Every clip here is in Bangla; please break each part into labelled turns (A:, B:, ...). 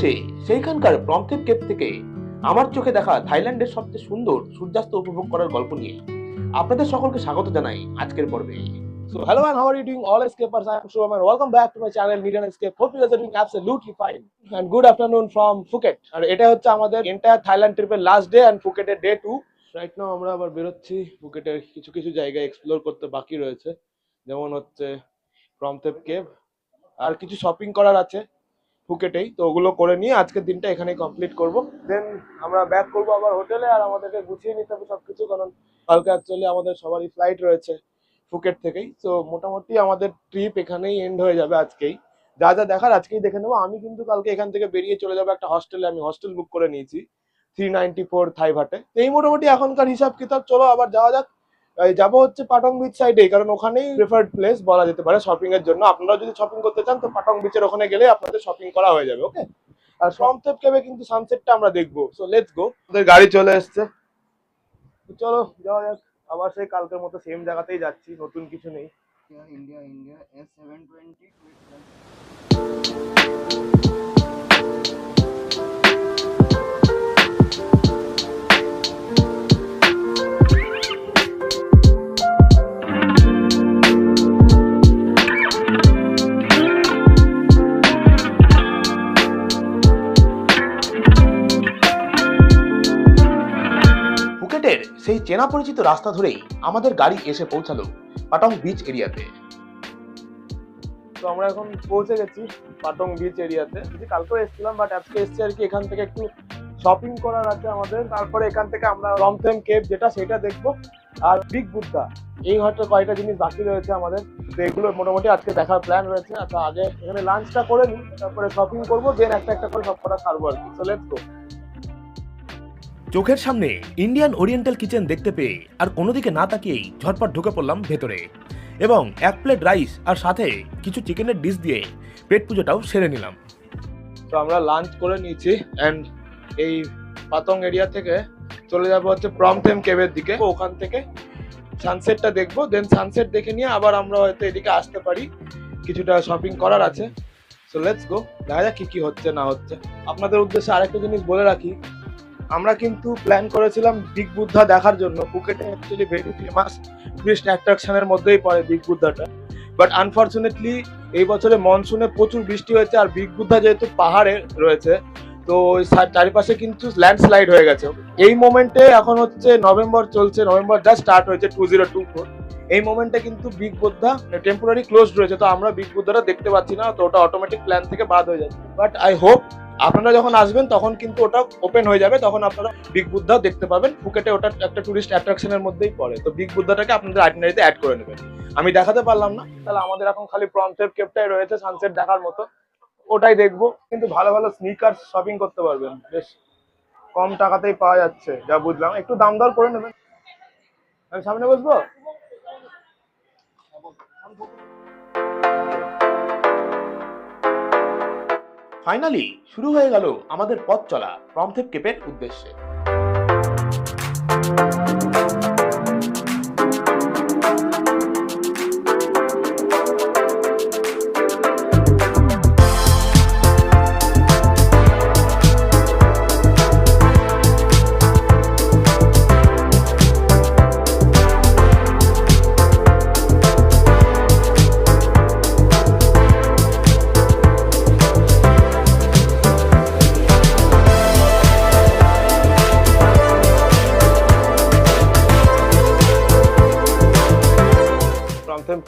A: এসে সেইখানকার প্রমথেপ কেপ থেকে আমার চোখে দেখা থাইল্যান্ডের সবচেয়ে সুন্দর সূর্যাস্ত উপভোগ করার গল্প নিয়ে আপনাদের সকলকে স্বাগত জানাই আজকের পর্বে So, hello and how are you doing all escapers? I am Shubham and welcome back to my channel Meet and Escape. Hope you guys are doing absolutely fine. And good afternoon from Phuket. আর এটা হচ্ছে আমাদের এন্টায়ার থাইল্যান্ড ট্রিপের লাস্ট ডে এন্ড ফুকেটের ডে টু রাইট নাও আমরা আবার বেরোচ্ছি ফুকেটের কিছু কিছু জায়গা এক্সপ্লোর করতে বাকি রয়েছে যেমন হচ্ছে প্রমথেপ কেভ আর কিছু শপিং করার আছে ফুকেটেই তো ওগুলো করে নিয়ে আজকের দিনটা এখানেই কমপ্লিট করব। দেন আমরা ব্যাক করব আবার হোটেলে আর আমাদেরকে গুছিয়ে নিতে হবে সবকিছু, কারণ কালকে অ্যাকচুয়ালি আমাদের সবারই ফ্লাইট রয়েছে ফুকেট থেকেই। তো মোটামুটি আমাদের ট্রিপ এখানেই এন্ড হয়ে যাবে আজকেই। যা যা দেখার আজকেই দেখে নেব। আমি কিন্তু কালকে এখান থেকে বেরিয়ে চলে যাব একটা হস্টেলে আমি হস্টেল বুক করে নিয়েছি। থ্রি নাইনটি ফোর থাইভাটে। এই মোটামুটি এখনকার হিসাব কিতাব চলো আবার যাওয়া যাক। যাব হচ্ছে পাটং বিচ সাইডে কারণ ওখানেই প্রেফার্ড প্লেস বলা যেতে পারে শপিং এর জন্য। আপনারা যদি শপিং করতে চান তো পাটং বিচের ওখানে গেলে আপনাদের শপিং করা হয়ে যাবে ওকে আর সমতেপ কেবে কিন্তু সানসেটটা আমরা দেখব। সো লেটস গো ওদের গাড়ি চলে এসছে। চলো যাওয়া যাক। আবার সেই কালকের মতো সেম জায়গাতেই যাচ্ছি নতুন কিছু নেই।
B: India, India, S720
A: ফুকেটের চেনা পরিচিত রাস্তা ধরেই আমাদের গাড়ি এসে পৌঁছালো পাটং বিচ এরিয়াতে। তো আমরা এখন পৌঁছে গেছি পাটং বিচ এরিয়াতে। যদি কালকে এসেছিলাম বাট আজকে এসেছি আর কি এখান থেকে একটু শপিং করার আছে আমাদের। তারপরে এখান থেকে আমরা রমথেম কেভ যেটা সেটা দেখব। আর বিগ বুদ্ধা এই হয়তো কয়েকটা জিনিস বাকি রয়েছে আমাদের। তো এগুলো মোটামুটি আজকে দেখার প্ল্যান রয়েছে। তো আগে এখানে লাঞ্চটা করে নিই, তারপরে শপিং করব দেন একটা একটা করে সব কটা সারবো আর কি। সো লেটস গো চোখের সামনে ইন্ডিয়ান ওরিয়েন্টাল কিচেন দেখতে পেয়ে আর কোনো দিকে না তাকিয়েই ঝটপট ঢুকে পড়লাম ভেতরে। এবং এক প্লেট রাইস আর সাথে কিছু চিকেনের ডিশ দিয়ে পেট পুজোটাও সেরে নিলাম। তো আমরা লাঞ্চ করে নিয়েছি অ্যান্ড এই পাতং এরিয়া থেকে চলে যাব হচ্ছে প্রমথেম কেভের দিকে। ওখান থেকে সানসেটটা দেখব দেন সানসেট দেখে নিয়ে আবার আমরা হয়তো এদিকে আসতে পারি। কিছুটা শপিং করার আছে। সো লেটস গো দেখা যাক কী কি হচ্ছে, না হচ্ছে। আপনাদের উদ্দেশ্যে আরেকটা জিনিস বলে রাখি আমরা কিন্তু প্ল্যান করেছিলাম বিগ বুদ্ধা দেখার জন্য। ফুকেটে অ্যাকচুয়ালি ভেরি ফেমাস টুরিস্ট অ্যাট্রাকশনের মধ্যেই পড়ে বিগ বুদ্ধাটা। বাট আনফর্চুনেটলি এই বছরে মনসুনে প্রচুর বৃষ্টি হয়েছে আর বিগ বুদ্ধা যেহেতু পাহাড়ে রয়েছে, তো চারিপাশে কিন্তু ল্যান্ডস্লাইড হয়ে গেছে। এই মোমেন্টে এখন হচ্ছে নভেম্বর চলছে নভেম্বর জাস্ট স্টার্ট হয়েছে টু জিরো টু ফোর এই মোমেন্টে কিন্তু বিগ বুদ্ধা টেম্পোরারি ক্লোজ রয়েছে, তো আমরা বিগ বুদ্ধাটা দেখতে পাচ্ছি না, তো ওটা অটোমেটিক প্ল্যান থেকে বাদ হয়ে যাচ্ছে। বাট আই হোপ আপনারা যখন আসবেন, তখন কিন্তু ওটা ওপেন হয়ে যাবে। তখন আপনারা বিগ বুদ্ধা দেখতে পাবেন। ফুকেটে ওটা একটা টুরিস্ট অ্যাট্রাকশনের মধ্যেই পড়ে। তো বিগ বুদ্ধাটাকে আপনাদের আইটিনারিতে অ্যাড করে নেবেন। আমি দেখাতে পারলাম না। তাহলে আমাদের এখন খালি প্রমথেপ কেপটাই রয়েছে সানসেট দেখার মতো। ওটাই দেখব। কিন্তু ভালো ভালো স্নিকার শপিং করতে পারবেন। বেশ কম টাকাতেই পাওয়া যাচ্ছে, যা বুঝলাম। একটু দাম দর করে নেবেন। আমি সামনে বসবো? ফাইনালি শুরু হয়ে গেল আমাদের পথ চলা প্রমথেপ কেপের উদ্দেশ্যে।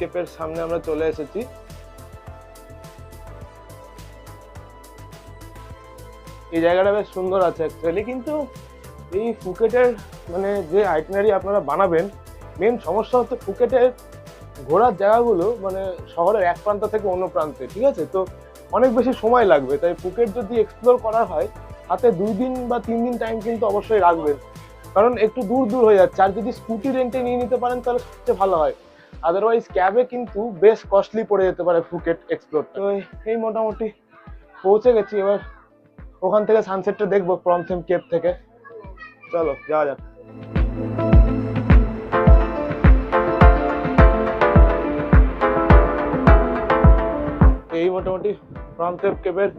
A: প্রমথেম কেপের সামনে আমরা চলে এসেছি। এই জায়গাটা বেশ সুন্দর আছে অ্যাকচুয়ালি কিন্তু এই ফুকেটের মানে যে আইটিনারি আপনারা বানাবেন মেন সমস্যা হচ্ছে ফুকেটের ঘোরার জায়গাগুলো মানে শহরের এক প্রান্ত থেকে অন্য প্রান্তে, ঠিক আছে? তো অনেক বেশি সময় লাগবে, তাই ফুকেট যদি এক্সপ্লোর করা হয়, হাতে দুই দিন বা তিন দিন টাইম কিন্তু অবশ্যই রাখবেন। কারণ একটু দূর দূর হয়ে যাচ্ছে, আর যদি স্কুটি রেন্টে নিয়ে নিতে পারেন তাহলে সবচেয়ে ভালো হয়। আদারওয়াইজ ক্যাবে কিন্তু বেশ কস্টলি পড়ে যেতে পারে ফুকেট এক্সপ্লোর তো এই- মোটামুটি পৌঁছে গেছি। এবার ওখান থেকে সানসেটটা দেখব প্রমথেম কেপ থেকে। চলো, যাওয়া যাক। এই মোটামুটি প্রমথেম কেপের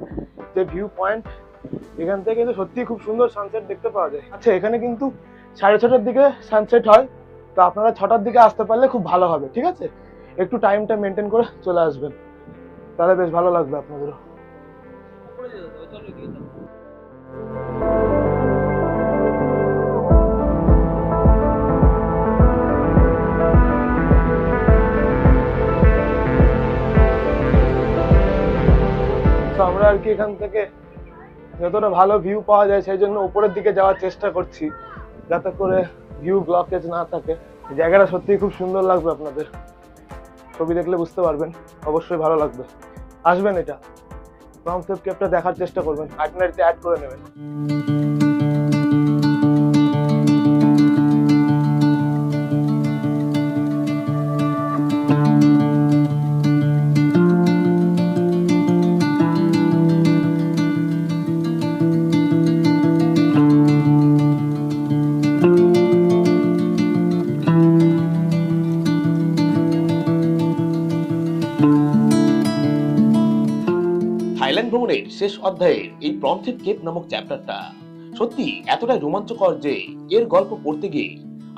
A: যে ভিউ পয়েন্ট এখান থেকে কিন্তু সত্যি খুব সুন্দর সানসেট দেখতে পাওয়া যায়। আচ্ছা এখানে কিন্তু সাড়ে ছটার দিকে সানসেট হয়। তো আপনারা ছটার দিকে আসতে পারলে খুব ভালো হবে, ঠিক আছে? একটু টাইমটা মেনটেন করে চলে আসবেন। তাহলে বেশ ভালো লাগবে আপনাদেরও। আমরা আর কি এখান থেকে যতটা ভালো ভিউ পাওয়া যায়, সেই জন্য উপরের দিকে যাওয়ার চেষ্টা করছি, যাতে করে ভিউ ব্লকেজ না থাকে জায়গাটা সত্যিই খুব সুন্দর লাগবে আপনাদের। ছবি দেখলে বুঝতে পারবেন, অবশ্যই ভালো লাগবে। আসবেন এটা। প্রমসেপ কেপটা দেখার চেষ্টা করবেন আটনারিতে অ্যাড করে নেবেন।
C: থাইল্যান্ড ভ্রমণের শেষ অধ্যায়ের এই প্রমথেপ কেপ নামক চ্যাপ্টারটা, সত্যি এতটাই রোমাঞ্চকর যে এর গল্প পড়তে গিয়ে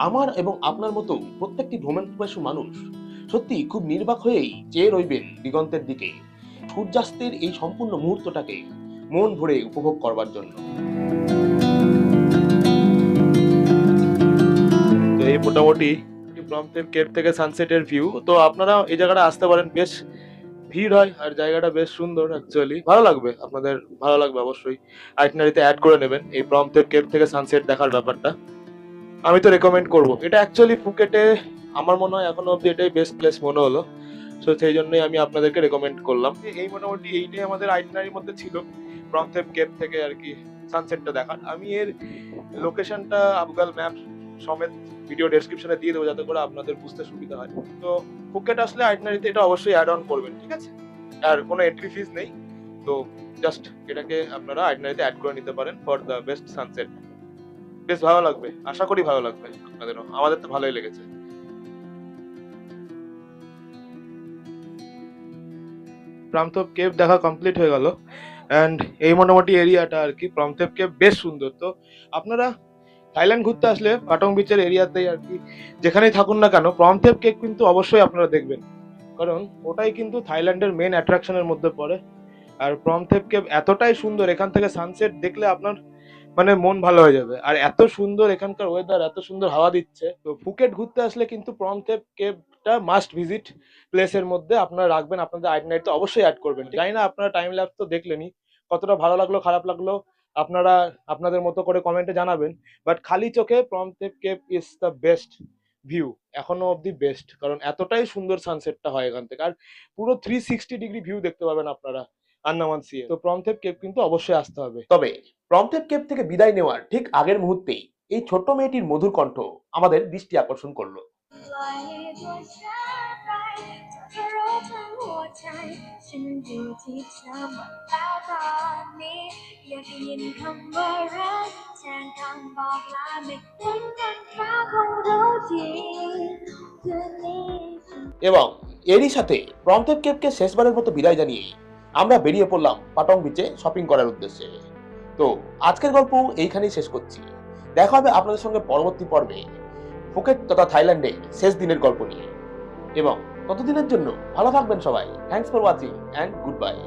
C: আমার এবং আপনার মতো প্রত্যেকটি ভ্রমণ পিপাসু মানুষ সত্যি খুব নির্বাক হয়েই চেয়ে রইবেন দিগন্তের দিকে সূর্যাস্তের এই সম্পূর্ণ মুহূর্তটাকে মন ভরে উপভোগ করবার জন্য।
A: এই মোটামুটি প্রমথেপ কেপ থেকে সানসেটের ভিউ তো আপনারা এই জায়গাটা আসতে পারেন বেশ ভিড় হয় আর জায়গাটা বেশ সুন্দর অ্যাকচুয়ালি ভালো লাগবে, আপনাদের ভালো লাগবে অবশ্যই। আইটনারিতে অ্যাড করে নেবেন, এই প্রমথেপ কেপ থেকে সানসেট দেখার ব্যাপারটা। আমি তো রেকমেন্ড করব। এটা অ্যাকচুয়ালি ফুকেটে আমার মনে হয় এখনও অব্দি এটাই বেস্ট প্লেস মনে হলো। সো সেই জন্যই আমি আপনাদেরকে রেকমেন্ড করলাম। এই মোটামুটি এইটাই আমাদের আইটনারির মধ্যে ছিল প্রমথেপ কেপ থেকে আর কি সানসেটটা দেখার। আমি এর লোকেশনটা আবগাল ম্যাপ সমেত ভিডিও ডেসক্রিপশনে দিয়ে দেবো যাতে করে আপনাদের বুঝতে সুবিধা হয়। তো ফুকেট আসলে আইটনারিতে এটা অবশ্যই অ্যাড অন করবেন, ঠিক আছে? আর কোনো এন্ট্রি ফিস নেই। তো জাস্ট এটাকে আপনারা আইটনারিতে অ্যাড করে নিতে পারেন ফর দ্য বেস্ট সানসেট বেশ ভালো লাগবে, আশা করি ভালো লাগবে আপনাদেরও। আমাদের তো ভালোই লেগেছে। প্রামথপ কেভ দেখা কমপ্লিট হয়ে গেল। অ্যান্ড এই মোটামুটি এরিয়াটা আর কি, প্রামথপ কেভ বেশ সুন্দর। তো আপনারা থাইল্যান্ড ঘুরতে আসলে পাটং বিচের এরিয়াতেই আর কি যেখানেই থাকুন না কেন প্রমথেপ কেক কিন্তু অবশ্যই আপনারা দেখবেন। কারণ ওটাই কিন্তু থাইল্যান্ডের মেন অ্যাট্রাকশনের মধ্যে পড়ে। আর প্রমথেপ কেভ এতটাই সুন্দর, এখান থেকে সানসেট দেখলে আপনার মানে মন ভালো হয়ে যাবে। আর এত সুন্দর এখানকার ওয়েদার এত সুন্দর হাওয়া দিচ্ছে। তো ফুকেট ঘুরতে আসলে কিন্তু প্রমথেপ কেভটা মাস্ট ভিজিট প্লেসের মধ্যে আপনারা রাখবেন, আপনাদের আইডেন্টি অবশ্যই অ্যাড করবেন। জানি না আপনারা টাইম ল্যাপস তো দেখলেনই, কতটা ভালো লাগল, খারাপ লাগল আপনারা আপনাদের মতো করে কমেন্টে জানাবেন বাট খালি চোখে Promthep cape is the best view এখনও অবধি বেস্ট কারণ এতটাই সুন্দর সানসেটটা হয় এখান থেকে আর পুরো থ্রি সিক্সটি ডিগ্রি ভিউ দেখতে পাবেন আপনারা আন্দামান সি তো প্রমথেপ কেপ কিন্তু অবশ্যই আসতে হবে।
C: তবে প্রমথেপ কেপ থেকে বিদায় নেওয়ার ঠিক আগের মুহূর্তেই এই ছোট্ট মেয়েটির মধুর কণ্ঠ আমাদের দৃষ্টি আকর্ষণ করল।
D: ฉันไปเธอรู้ทั้งหัวใจ ฉันอยู่ที่เธอหมดแล้วตอนนี้ อยากได้ยินคำว่ารักแทนคำบอกลาไม่ทิ้งกันฟ้าคงรู้ดีคืนนี้ฉัน
C: এবং এরই সাথে প্রমথেপ কেপকে শেষবারের মতো বিদায় জানিয়ে আমরা বেরিয়ে পড়লাম পাটং বিচে শপিং করার উদ্দেশ্যে তো আজকের গল্প এইখানেই শেষ করছি দেখা হবে আপনাদের সঙ্গে পরবর্তী পর্বে ফুকেট তথা থাইল্যান্ডের শেষ দিনের গল্প নিয়ে এবং ততদিনের জন্য ভালো থাকবেন সবাই। Thanks for watching and goodbye